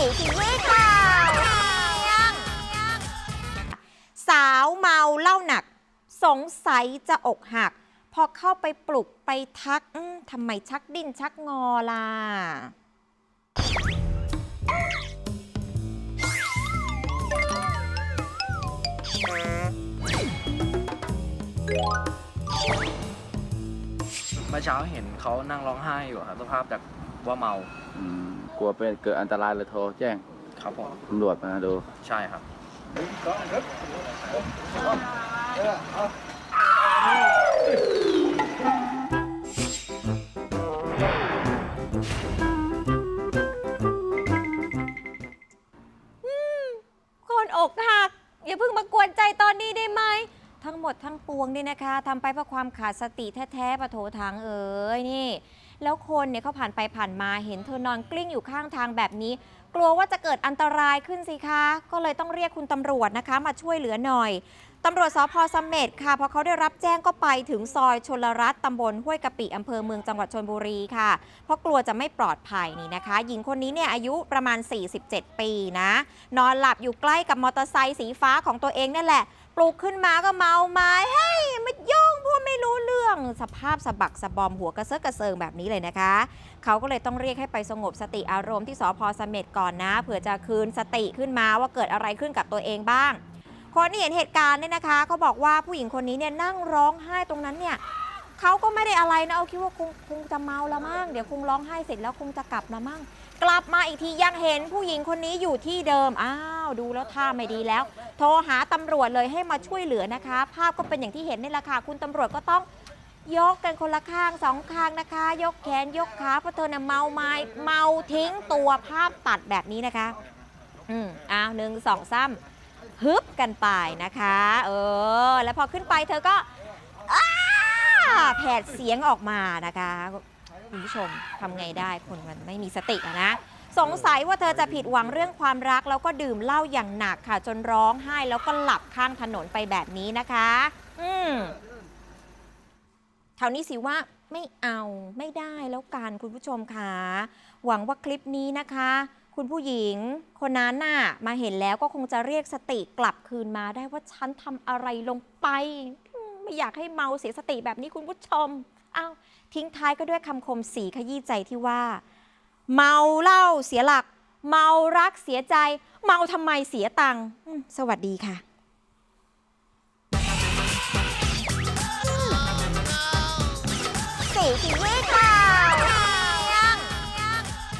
สีสียี่ข่าวสาวเมาเหล่าหนัก สงสัยจะอกหัก พอเข้าไปปลุกไปทักอืมทำไมชักดิ้นชักงอล่ะเมื่อเช้าเห็นเขานั่งร้องไห้อยู่ครับสภาพจากว่าเมาอืม กลัวเป็นเกิดอันตรายเลยโทรแจ้งครับผมตำรวจมาดู ใช่ครับคนอกหัก อย่าเพิ่งมากวนใจตอนนี้ได้ไหม ทั้งหมดทั้งปวงนี่นะคะทำไปเพราะความขาดสติแท้ๆปะโถทางเอ๋ยนี่ แล้วคนเนี่ยเขาผ่านไปผ่านมาเห็นเธอนอนกลิ้งอยู่ข้างทางแบบนี้ กลัวว่าจะเกิดอันตรายขึ้นสิคะ ก็เลยต้องเรียกคุณตำรวจนะคะ มาช่วยเหลือหน่อยตำรวจสพสมเม็ดค่ะพอเขาได้รับแจ้งก็ไปถึงซอยชลรัตน์ตำบลห้วยกะปิอำเภอเมืองจังหวัดชนบุรีค่ะ เพราะกลัวจะไม่ปลอดภัยนี่นะคะ หญิงคนนี้เนี่ยอายุประมาณ 47 ปีนะ นอนหลับอยู่ใกล้กับมอเตอร์ไซค์สีฟ้าของตัวเองนั่นแหละ ปลุกขึ้นมาก็เมาไม้เฮ้ยไม่ยุ่งพูดไม่รู้เรื่อง สภาพสะบักสะบอมหัวกระเซาะกระเซิงแบบนี้เลยนะคะ เขาก็เลยต้องเรียกให้ไปสงบสติอารมณ์ที่สพสมเม็ดก่อนนะเผื่อจะคืนสติขึ้นมาว่าเกิดอะไรขึ้นกับตัวเองบ้าง คนที่เห็นเหตุการณ์เนี่ยนะคะเขาบอกว่าผู้หญิงคนนี้เนี่ยนั่งร้องไห้ตรงนั้นเนี่ยเขาก็ไม่ได้อะไรนะเอาคิดว่าคงคงจะเมาละมั่งเดี๋ยวคงร้องไห้เสร็จแล้วคงจะกลับละมั่งกลับมาอีกทียังเห็นผู้หญิงคนนี้อยู่ที่เดิม อ้าว ดูแล้วท่าไม่ดีแล้ว โทรหาตำรวจเลยให้มาช่วยเหลือนะคะ ภาพก็เป็นอย่างที่เห็นนี่แหละค่ะ คุณตำรวจก็ต้อง ยกกันคนละข้างสองข้างนะคะ ยกแขนยกขาเพราะเธอน่ะเมาไม้เมาทิ้งตัวภาพตัดแบบนี้นะคะ อืมอ้าวหนึ่งสองสามฮึบกันไปนะคะ เออ แล้วพอขึ้นไปเธอก็อ้าแผดเสียงออกมานะคะคุณผู้ชมทำไงได้คนมันไม่มีสตินะ สงสัยว่าเธอจะผิดหวังเรื่องความรัก แล้วก็ดื่มเหล้าอย่างหนักค่ะ จนร้องไห้แล้วก็หลับข้างถนนไปแบบนี้นะคะ อืม คราวนี้สิว่าไม่เอาไม่ได้แล้วกันคุณผู้ชมค่ะหวังว่าคลิปนี้นะคะ คุณผู้หญิงคนนั้นน่ะมาเห็นแล้วก็คงจะเรียกสติกลับคืนมาได้ว่าฉันทำอะไรลงไป ไม่อยากให้เมาเสียสติแบบนี้คุณผู้ชมเอาทิ้งท้ายก็ด้วยคำคมสีขยี้ใจที่ว่า เมาเหล้าเสียหลัก เมารักเสียใจ เมาทำไมเสียตังค์สวัสดีค่ะ สีชีวิต